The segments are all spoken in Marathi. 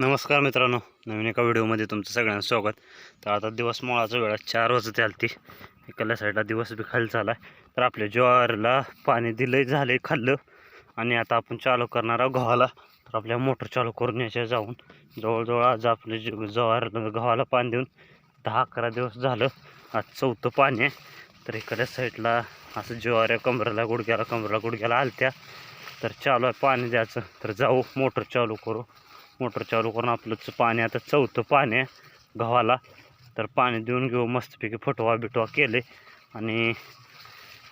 नमस्कार मित्रांनो नवीन एका व्हिडिओमध्ये तुमचं सगळ्यांचं स्वागत. तर आता दिवस मोळाचा वेळा चार वाजत आलती इकडल्या साईडला दिवस बी खाली झाला आहे. तर आपल्या ज्वारीला पाणी दिलंय झालं खाल्लं. आणि आता आपण चालू करणार आहोत गव्हाला. तर आपल्या मोटर चालू करून याच्या जाऊन. जवळजवळ आज आपले ज्वार गव्हाला पाणी देऊन दहा अकरा दिवस झालं. आज चौथं पाणी आहे. तर इकडल्या साईडला असं ज्वाऱ्या कमरेला गुडघ्याला कमरेला गुडघ्याला आलत्या. तर चालू आहे पाणी द्यायचं. तर जाऊ मोटर चालू करू. मोटर चालू करून आपलं च- पाणी आता चौथं पाणी आहे गव्हाला. तर पाणी देऊन घेऊ मस्तपैकी फटवा बिटवा केले. आणि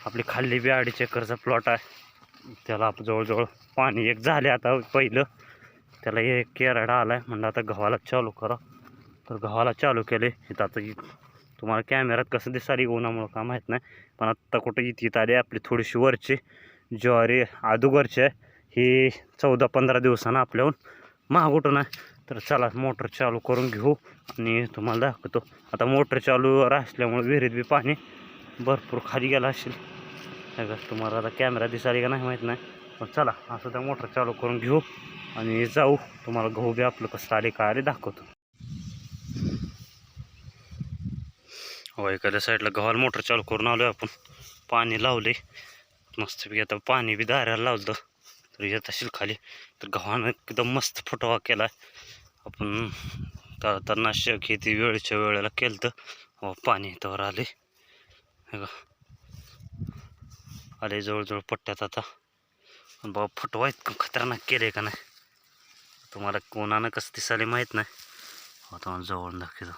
आपली खाल्ली बी अडीच एकरचा प्लॉट आहे. त्याला आप जवळजवळ पाणी एक झाले आता पहिलं. त्याला एक केरडा आला आहे म्हणलं आता गव्हाला चालू करा. तर गव्हाला चालू केले. इथं आता तुम्हाला कॅमेऱ्यात कसं दिसाली उन्हामुळं का माहीत नाही. पण आत्ता कुठं इथं इथं आली आपली थोडीशी वरची. ज्वारी आदुगरची आहे. ही चौदा पंधरा दिवसानं आपल्याहून महागुटून आहे तर चला मोटर चालू करून घेऊ आणि तुम्हाला दाखवतो. आता मोटर चालू असल्यामुळे विहिरीत बी पाणी भरपूर खाली गेला असेल. तुम्हाला आता कॅमेरा दिसाला का नाही माहीत नाही. पण चला असं त्या मोटर चालू करून घेऊ आणि जाऊ. तुम्हाला गहू बी आपलं कसं आले काय आले दाखवतो. हो एखाद्या साईडला गव्हाला मोटर चालू करून आलो आपण. पाणी लावले मस्तपैकी आता पाणी बी दाराला लावलं. तर येत असेल खाली. तर गव्हानं एकदम मस्त फुटवा केला आपण तणनाशक हे ते वेळच्या वेळेला केलं तर पाणी त्यावर आले हे आले जवळजवळ पट्ट्यात आता. बाबा फुटवा इतकं खतरनाक केले का नाही? तुम्हाला कोणानं कसं दिसायला माहीत नाही. हो तुम्हाला जवळ दाखवतो.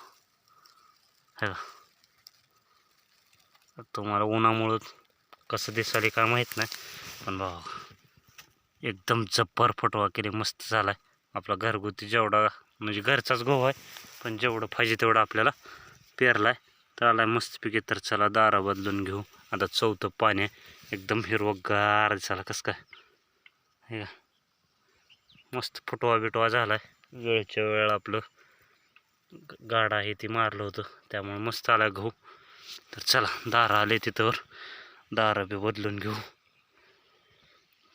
हे बघा. तुम्हाला उन्हामुळं कसं दिसायला काय माहीत नाही. पण बाबा एकदम जब्बर फटवा केले मस्त झाला आहे आपला घरगुती जेवढा म्हणजे घरचाच गहू आहे पण जेवढं पाहिजे तेवढं आपल्याला पेरला आहे तर आला मस्तपैकी तर चला दारा बदलून घेऊ. आता चौथं पाणी आहे. एकदम हिरवगार झाला कसं काय? हे का मस्त फुटवा बिटवा झाला आहे वेळच्या वेळ आपलं ग- गाडा आहे ती मारलं होतं. त्यामुळे मस्त आला गहू. तर चला दारा आले तिथंवर. दारा बी बदलून घेऊ.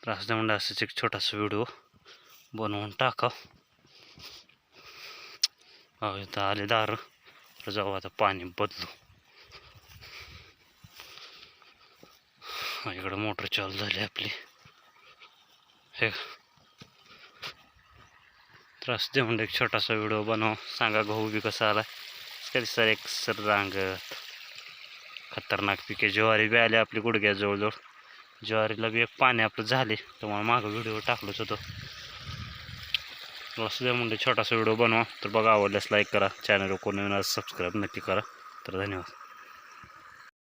तर असं असंच एक छोटासा व्हिडिओ. बनवून टाकाव. अहो इथं आले दार. जाऊ आता पाणी बदलू. इकडं मोटर चालू झाली आपली. हे. त्रास देऊन एक छोटासा व्हिडिओ बनव. सांगा गहू बी कसा आला कधी सर एक सर रांगत. खतरनाक पिके. ज्वारी बी आली आपली गुडघ्या जवळजवळ. ज्वारीला बी एक पाणी आपलं झाले तुम्हाला मागं व्हिडिओ टाकलोच होतो. असं सुद्धा म्हणजे छोटासा व्हिडिओ बनवा. तर बघा आवडल्यास लाईक करा. चॅनलवर कोणी सबस्क्राईब नक्की करा. तर धन्यवाद.